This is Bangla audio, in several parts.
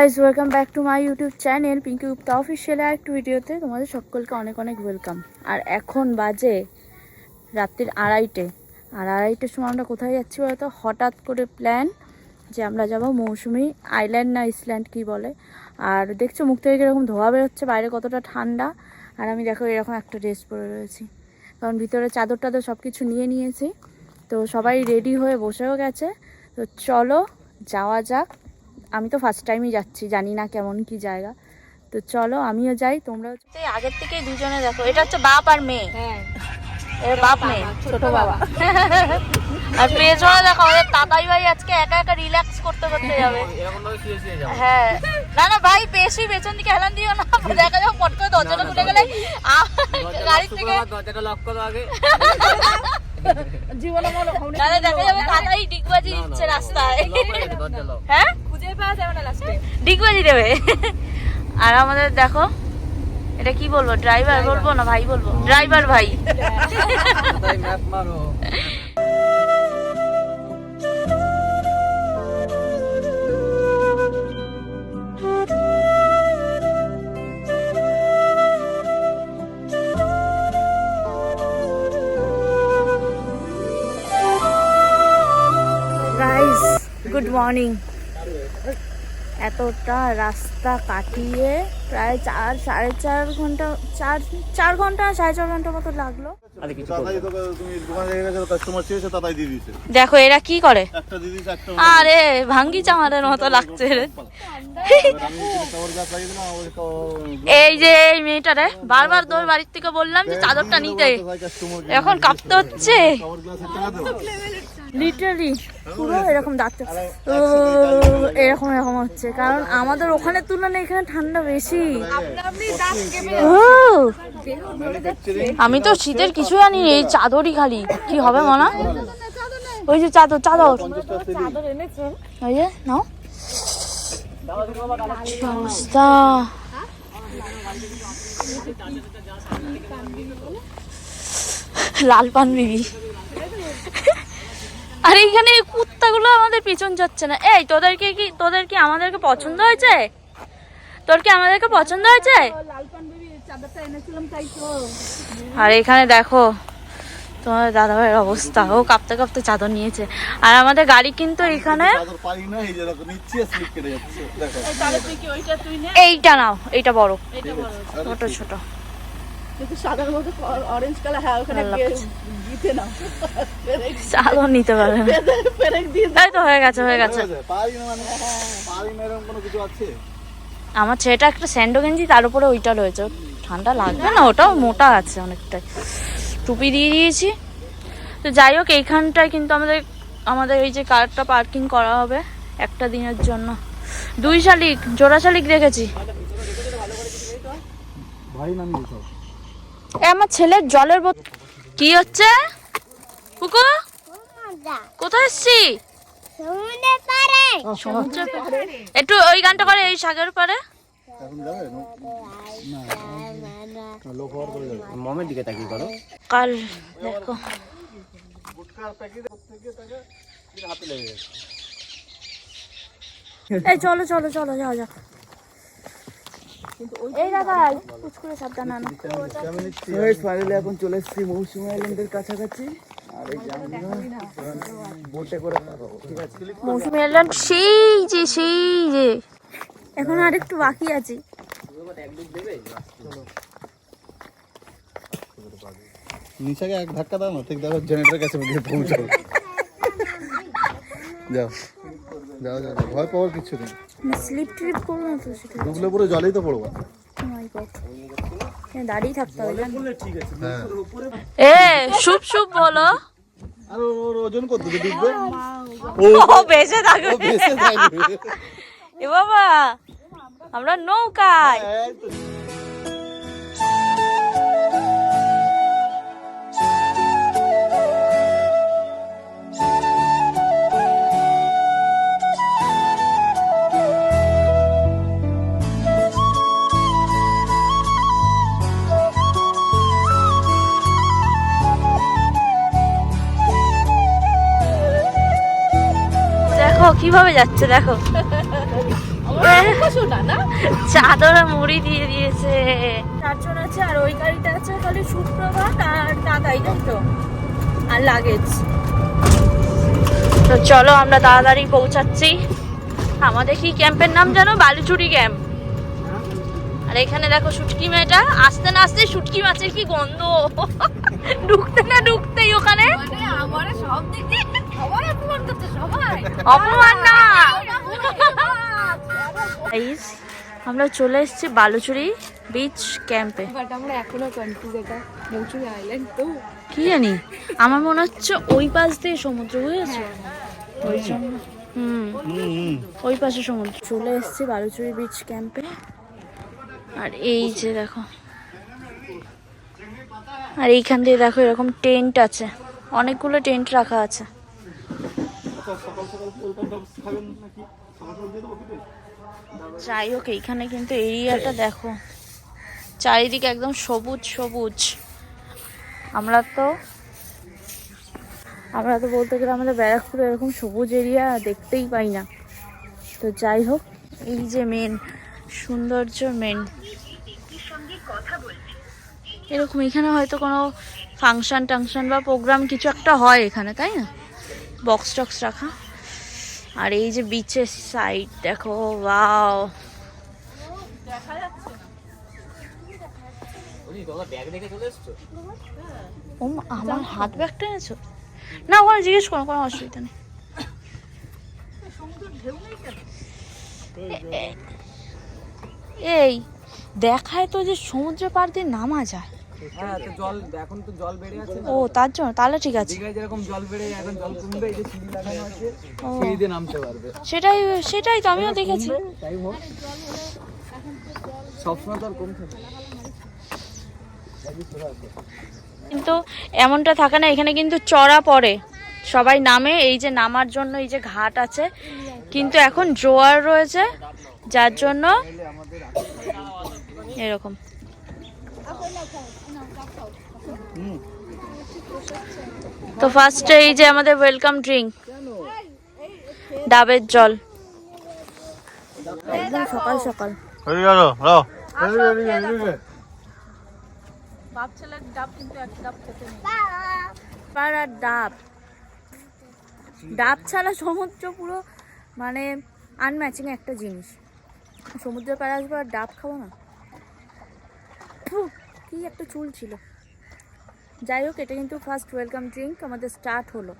Guys welcome back to my YouTube channel Pinky Gupta official একটু ভিডিওতে তোমাদের সকলকে অনেক অনেক ওয়েলকাম আর এখন বাজে রাত্রির আড়াইটে। আর আড়াইটের সময় আমরা কোথায় যাচ্ছি বলতো? হঠাৎ করে প্ল্যান যে আমরা যাব মৌসুমি আইল্যান্ড না ইসল্যান্ড কি বলে? আর দেখছ মুখ থেকে এরকম ধোয়া বেরোচ্ছে, বাইরে কতটা ঠান্ডা। আর আমি দেখো এরকম একটা ড্রেস পরে রয়েছি। কারণ ভিতরে চাদর টাদর সব কিছু নিয়ে নিয়েছি। তো সবাই রেডি হয়ে বসেও গেছে। তো চলো যাওয়া যাক। আমি তো ফার্স্ট টাইমই যাচ্ছি জানি না কেমন কি জায়গা। তো চলো আমিও যাই তোমরাও আগের থেকেই দুজনে দেখো এটা হচ্ছে বাপ আর মেয়ে। এর বাপ মেয়ে। ছোট বাবা। আর পেছনে দেখো আমাদের তাতাই ভাই আজকে একা একা রিল্যাক্স করতে করতে যাবে। হ্যাঁ। না না ভাই বেশি পেছন দিকে হেলান দিও না। দেখা যাও পট করে দরজাটা খুলে গেলে গাড়ির থেকে দরজাটা লক করো আগে। তাহলে দেখা যাবে তাতাই ডিগবাজি দিচ্ছে রাস্তায়। হ্যাঁ ডিগবাজি দেবে। আর আমাদের দেখো এটা কি বলব? ড্রাইভার বলব না ভাই বলব? ড্রাইভার ভাই। মারো। গুড মর্নিং এতটা রাস্তা কাটিয়ে প্রায় চার সাড়ে চার ঘণ্টা চার চার ঘণ্টা সাড়ে চার ঘণ্টা মতো লাগল দেখো এরা কি করে আরে ভাঙ্গি চামারের মতো লাগছে রে এই যে এই মেয়েটারে বারবার তোর বাড়ির থেকে বললাম যে চাদরটা নিতে এখন কাঁপতে হচ্ছে লিটারালি পুরো এরকম ডাকতে ও এরকম এরকম হচ্ছে। কারণ আমাদের ওখানে তুলনায় এখানে ঠান্ডা বেশি। ও, আমি তো শীতের কিছু জানি এই চাদরই খালি। কি হবে মনা? ওই যে চাদর চাদর। ওই যে নাও। লাল পান বিবি। আর এইখানে এই কুত্তাগুলো আমাদের পিছন যাচ্ছে না। এই তোদেরকে কি তোদের কি আমাদেরকে পছন্দ হয়েছে? তোর কি আমাদেরকে পছন্দ হয়েছে? আর এখানে দেখো তোমার দাদা ভাইয়ের অবস্থা। ও কাঁপতে কাঁপতে চাদর নিয়েছে। আর আমাদের গাড়ি কিন্তু এখানে চাদর পারি না এই যে দেখো দেখো এইটা নাও এইটা বড় ছোট ছোট আল্লাহ পাচ্ছে। চাদর নিতে পারবে না। তাই তো হয়ে গেছে হয়ে গেছে। পারি না মানে পারি না এরকম কোনো কিছু আছে? আমার ছেলেটা একটা স্যান্ডো গেঞ্জি তার উপরে ওইটা রয়েছে। ঠান্ডা লাগবে না ওটাও মোটা আছে অনেকটাই। টুপি দিয়ে দিয়েছি। তো যাই হোক এইখানটায় কিন্তু আমাদের আমাদের এই যে কারটা পার্কিং করা হবে একটা দিনের জন্য। দুই শালিক জোড়া শালিক রেখেছি। ভাই নাম এ আমার ছেলের জলের বোতল। কি হচ্ছে? কুকু কোথায় এসছি একটু ওই গানটা করে এই সাগর পারে মমের দিকে তাকিয়ে করো। কাল দেখো। এই চলো চলো চলো যাও যাও। এই দাদা কুচকুরে সাবধান আনো ফাইনালি এখন চলে এসেছি মৌসুমী আইল্যান্ডের কাছাকাছি। আর এই যে আমরা বোটে করে ঠিক আছে? মৌসুমি এলাম সেই যে সেই যে। এখন আর একটু বাকি আছে। নিচাকে এক ধাক্কা দাও না ঠিক দেখো জেনারেটরের কাছে গিয়ে পৌঁছাও। যাও। যাও যাও। ভয় পাওয়ার কিছু নেই। স্লিপ ট্রিপ করব না তো সেটা ডুবলে পুরো জলেই তো পড়ব। Oh দাঁড়িয়ে থাকতে হবে হ্যাঁ এ শুভ শুভ বলো। আর ওর ওজন কত ডুববে ও বেঁচে থাকবে। ভেসে থাকবে। এ বাবা আমরা নৌকায়। কীভাবে যাচ্ছে দেখো। চাদরে মুড়ি দিয়ে দিয়েছে। চারজন আছে আর ওই গাড়িতে আছে খালি সুপ্রভাত আর দাদাই তো? আর লাগেজ তো চলো আমরা তাড়াতাড়ি পৌঁছাচ্ছি। আমাদের কি ক্যাম্পের নাম জানো? বালুচুরি ক্যাম্প। আর এখানে দেখো শুটকি মেয়েটা। আসতে না আসতে শুটকি মাছের কি গন্ধ। ঢুকতে না ঢুকতেই ওখানে। অপমান না। Guys, আমরা চলে এসেছি বালুচুরি বিচ ক্যাম্পে বাট আমরা এখনও কনফিউজ এটা মৌসুমী আইল্যান্ড তো। কি জানি? আমার মনে হচ্ছে ওই পাশ দিয়ে সমুদ্র বুঝেছ? ওই জন্য। হুম। ওই পাশে সমুদ্র। চলে এসেছি বালুচুরি বিচ ক্যাম্পে আর এই যে দেখো। আর এইখান দিয়ে দেখো এরকম টেন্ট আছে। অনেকগুলো টেন্ট রাখা আছে। যাই হোক, এইখানে কিন্তু এরিয়াটা দেখো। চারিদিকে একদম সবুজ সবুজ। আমরা তো আমরা তো বলতে গেলে আমাদের ব্যারাকপুরে এরকম সবুজ এরিয়া দেখতেই পাই না। তো যাই হোক, এই যে মেন সৌন্দর্য মেন এরকম এখানে হয়তো কোনো ফাংশন টাংশন বা প্রোগ্রাম কিছু একটা হয় এখানে, তাই না? বক্স টক্স রাখা। আর এই যে বিচের সাইড দেখো ওয়াও আমার হাত ব্যাগটা এনেছো? না ওখানে জিজ্ঞেস করো কোনো অসুবিধা নেই। এই দেখায় তো যে সমুদ্র পার দিয়ে নামা যায়। হ্যাঁ তো জল এখন তো জল বেড়ে আছে ও তার জন্য? তাহলে ঠিক আছে। দীঘায় যেরকম জল বেড়ে এখন জল কমবে এই যে সিঁড়ি লাগানো আছে ও। নামতে পারবে। সেটাই সেটাই তো আমিও দেখেছি। তাই হোক। সবসময় তো আর কমছে না। কিন্তু এমনটা থাকে না এখানে কিন্তু চড়া পড়ে। সবাই নামে এই যে নামার জন্য এই যে ঘাট আছে। কিন্তু এখন জোয়ার রয়েছে যার জন্য এরকম। তো ফার্স্টে এই যে আমাদের ওয়েলকাম ড্রিঙ্ক ডাবের জল। একদম সকাল সকাল। পার আর ডাব ডাব ছাড়া সমুদ্র পুরো মানে আনম্যাচিং একটা জিনিস। সমুদ্রের পাড়ে আসব আর ডাব খাব না। ফু, কি একটা চুল ছিল। যাই হোক, এটা কিন্তু ফার্স্ট ওয়েলকাম ড্রিঙ্ক আমাদের স্টার্ট হলো।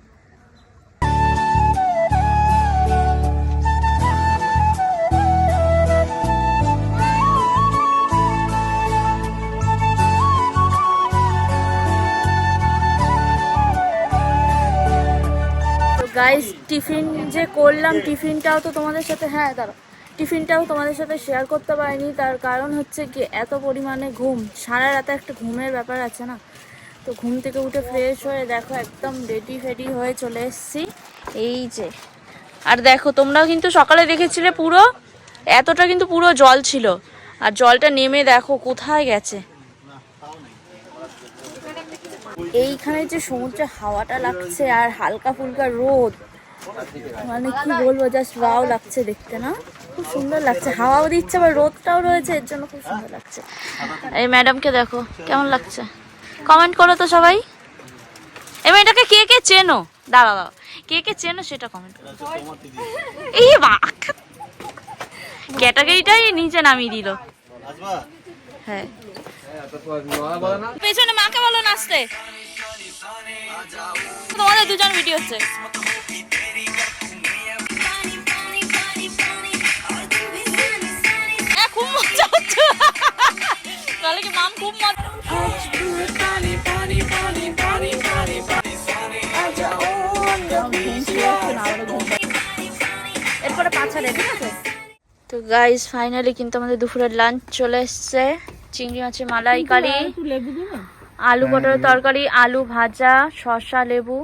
গাইস টিফিন যে করলাম টিফিনটাও তো তোমাদের সাথে হ্যাঁ দাঁড়ো টিফিনটাও তোমাদের সাথে শেয়ার করতে পারিনি, তার কারণ হচ্ছে কি, এত পরিমাণে ঘুম, সারা রাতে একটা ঘুমের ব্যাপার আছে না? তো ঘুম থেকে উঠে ফ্রেশ হয়ে দেখো একদম রেডি ফেডি হয়ে চলে এসেছি। এই যে, আর দেখো, তোমরাও কিন্তু সকালে দেখেছিলে পুরো? এতটা কিন্তু পুরো জল ছিল। আর জলটা নেমে দেখো কোথায় গেছে। এইখানে যে সমুদ্রে হাওয়াটা লাগছে আর হালকা ফুলকা রোদ মানে কি বলব জাস্ট ওয়াও লাগছে দেখতে, না? খুব সুন্দর লাগছে। হাওয়াও দিচ্ছে, আবার রোদটাও রয়েছে, এর জন্য খুব সুন্দর লাগছে। এই ম্যাডামকে দেখো, কেমন লাগছে? কমেন্ট করো তো সবাই। এবার এটাকে কে কে চেনো? দাঁড়া দাঁড়া। কে কে চেনো সেটা কমেন্ট করো। এই বাক ক্যাটাগরিটাই নিচে নামিয়ে দিল। হ্যাঁ। পেছনে মাকে বলো নাচতে। তোমাদের দুজন ভিডিও হচ্ছে। হ্যাঁ, খুব মজা হচ্ছে। তাহলে কি মাম খুব মজা এরপরে ঠিক আছে? তো গাইস ফাইনালি কিন্তু আমাদের দুপুরের লাঞ্চ চলে এসছে। চিংড়ি মাছের মালাইকারি। আলু পটলের তরকারি আলু ভাজা শসা লেবু।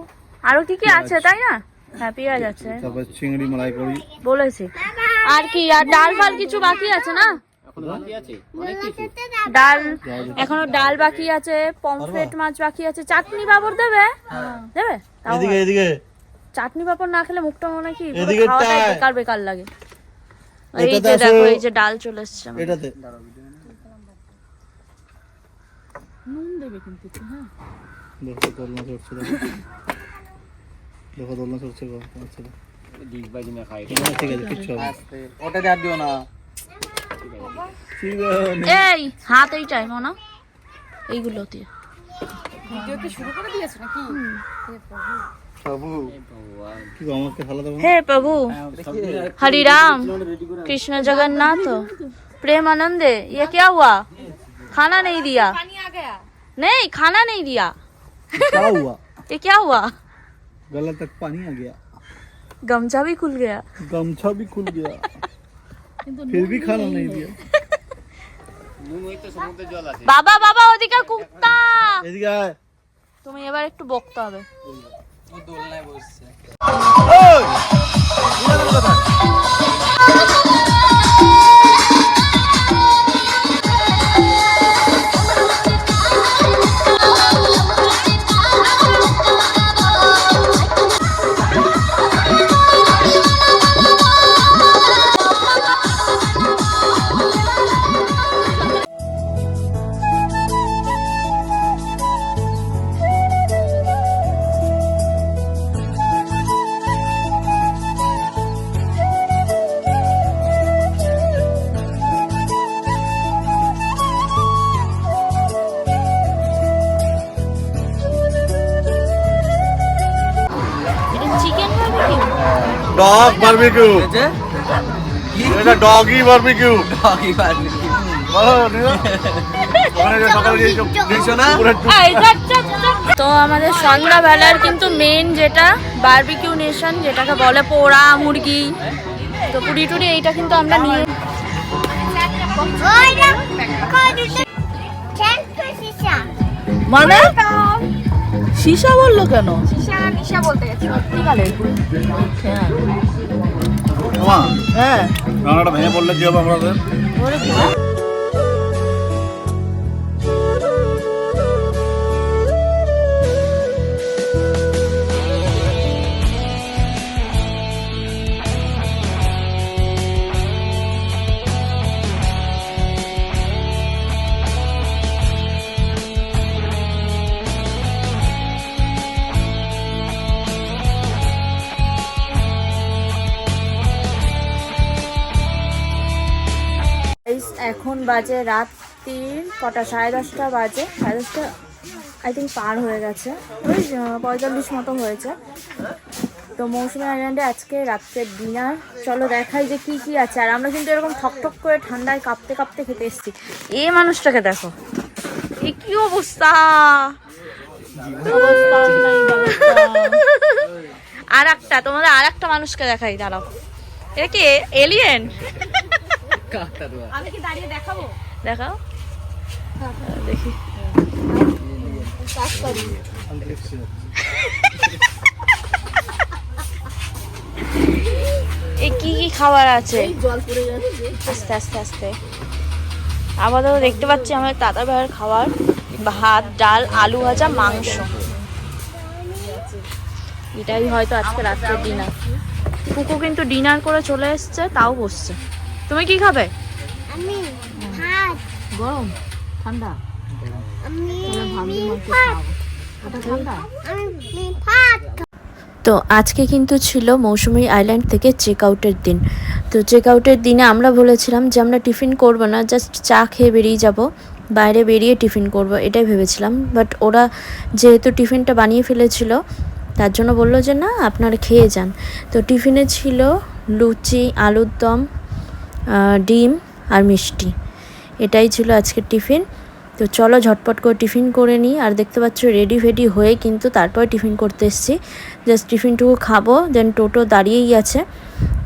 আরও কি কি আছে তাই না? হ্যাঁ পেঁয়াজ আছে। তারপর চিংড়ি মালাই করি বলেছি। আর কি আর ডাল ফাল কিছু বাকি আছে না? এখন বাকি আছে? অনেক কিছু। ডাল। এখনও ডাল বাকি আছে পমফ্রেট মাছ বাকি আছে। চাটনি পাপড় দেবে? দেবে? এদিকে এদিকে। চাটনি পাপড় না খেলে মুখটা মনে হয় কি খাওয়াটাই বেকার বেকার লাগে। এই যে দেখো এই যে ডাল চলে এসছে এটাতে। নুন দেবে কিন্তু হ্যাঁ। দেখো দোলনা চড়ছে দেখো। দেখো দোলনা চড়ছে ডিশ বাজি না খাই। ঠিক আছে কিচ্ছু হবে ওটা দিয়ে দিও না। ঠিক আছে। এই হাত এইটাই এইগুলো দিয়ে। শুরু করে দিয়েছ নাকি? বাবু কি গো, আমাকে ভালো দেবো हे प्रभु हरि राम कृष्ण जगन्नाथ प्रेम आनंद ये क्या हुआ खाना नहीं दिया পানি আ গয়া नहीं खाना नहीं दिया क्या हुआ ये क्या हुआ गला तक पानी आ गया गमछा भी खुल गया गमछा भी खुल गया फिर भी खाना नहीं दिया নুন ওই তো সমুদ্রের জল আছে বাবা বাবা ওদিকে কুত্তা এদিকে আয় তুমি এবার একটু বকতে হবে এটা বারবিকিউ। এটা ডগি বারবিকিউ। তো আমাদের সন্ধ্যাবেলার কিন্তু মেন যেটা বারবিকিউ নেশন যেটাকে বলে পোড়া মুরগি। তো পুরি টুরি এইটা কিন্তু আমরা নিয়ে মানে? সীসা বলল কেন? নিশা নিশা বলতে গেছে। মামা হ্যাঁ রান্নাটা ভেঙে পড়লে কি হবে আমাদের বাজে রাত তিন, কটা, সাড়ে দশটা বাজে। সাড়ে দশটা আই থিঙ্ক পার হয়ে গেছে। ওই পঁয়তাল্লিশ মতো হয়েছে। তো মৌসুমি আইল্যান্ডে আজকে রাত্রের ডিনার চলো দেখাই যে কি কি আছে। আর আমরা কিন্তু এরকম ঠক ঠক করে ঠান্ডায় কাঁপতে কাঁপতে খেতে এসেছি। এ মানুষটাকে দেখো। এ কি অবস্থা। আর একটা তোমাদের আর একটা মানুষকে দেখাই, দাঁড়াও। এটা কি এলিয়েন আমি কি দাঁড়িয়ে দেখাবো? দেখাও। দেখি। এই কি কি খাবার আছে? জল পড়ে যাচ্ছে আস্তে আস্তে আস্তে। আপাতত দেখতে পাচ্ছি আমাদের দাদা ভাইয়ের খাবার। ভাত ডাল আলু ভাজা মাংস। এটাই হয়তো আজকে রাত্রের ডিনার কুকু কিন্তু ডিনার করে চলে এসছে তাও বসছে। তুমি কি খাবে? আমি ভাত। গরম ঠান্ডা। আমি ঠান্ডা? আমি ভাত। তো আজকে কিন্তু ছিল মৌসুমি আইল্যান্ড থেকে চেক আউটের দিন। তো চেক আউটের দিনে আমরা বলেছিলাম যে আমরা টিফিন করব না জাস্ট চা খেয়ে বেরিয়ে যাব। বাইরে বেরিয়ে টিফিন করব এটাই ভেবেছিলাম। বাট ওরা যেহেতু টিফিনটা বানিয়ে ফেলেছিল তার জন্য বলল যে না আপনারা খেয়ে যান। তো টিফিনে ছিল লুচি আলুর দম ডিম আর মিষ্টি। এটাই ছিল আজকের টিফিন। তো চলো ঝটপট করে টিফিন করে নিই। আর দেখতে পাচ্ছ রেডি ফেডি হয়ে কিন্তু তারপরে টিফিন করতে এসেছি। জাস্ট টিফিনটুকু খাব দেন টোটো দাঁড়িয়েই আছে।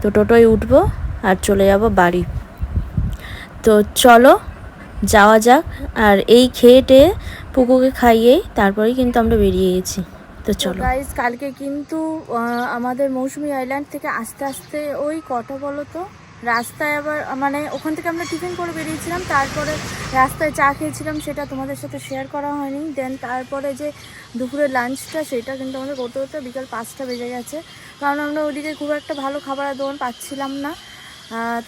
তো টোটোয় উঠবো আর চলে যাব বাড়ি। তো চলো যাওয়া যাক। আর এই খেয়েটে পুকুকে খাইয়েই তারপরেই কিন্তু আমরা বেরিয়ে গেছি। তো চলো। গাইজ কালকে কিন্তু আমাদের মৌসুমি আইল্যান্ড থেকে আস্তে আস্তে ওই কটা বলো তো? রাস্তায় আবার মানে ওখান থেকে আমরা টিফিন করে বেরিয়েছিলাম, তারপরে রাস্তায় চা খেয়েছিলাম, সেটা তোমাদের সাথে শেয়ার করা হয়নি। দেন তারপরে যে দুপুরের লাঞ্চটা সেটা কিন্তু আমাদের করতে করতে বিকাল পাঁচটা বেজে গেছে। কারণ আমরা ওদিকে খুব একটা ভালো খাবার আর দোকান পাচ্ছিলাম না।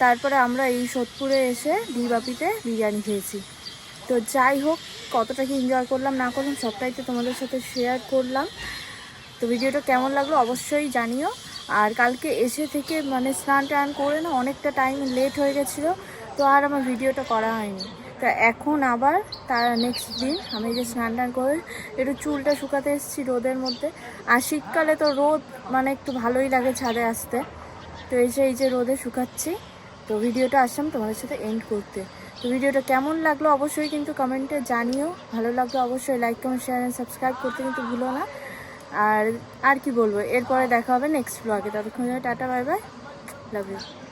তারপরে আমরা এই সোদপুরে এসে বিবাপিতে বিরিয়ানি খেয়েছি। তো যাই হোক, কতটা কি এনজয় করলাম, না করলাম, সবটাই তো তোমাদের সাথে শেয়ার করলাম। তো ভিডিওটা কেমন লাগল অবশ্যই জানিও। আর কালকে এসে থেকে মানে স্নান টান করে না অনেকটা টাইম লেট হয়ে গেছিল, তো আর আমার ভিডিওটা করা হয়নি। তো এখন আবার তার নেক্সট দিন আমি যে স্নান টান করে একটু চুলটা শুকাতে এসেছি রোদের মধ্যে। আর শীতকালে তো রোদ মানে একটু ভালোই লাগে ছাদে আসতে। তো এসে এই যে রোদে শুকাচ্ছি, তো ভিডিওটা আসলাম তোমাদের সাথে এন্ড করতে। তো ভিডিওটা কেমন লাগল অবশ্যই কিন্তু কমেন্টে জানিও। ভালো লাগল অবশ্যই like comment share and subscribe করতে কিন্তু ভুলো না। আর আর কি বলব? এরপরে দেখা হবে নেক্সট ব্লগে ততক্ষণ tata bye bye love you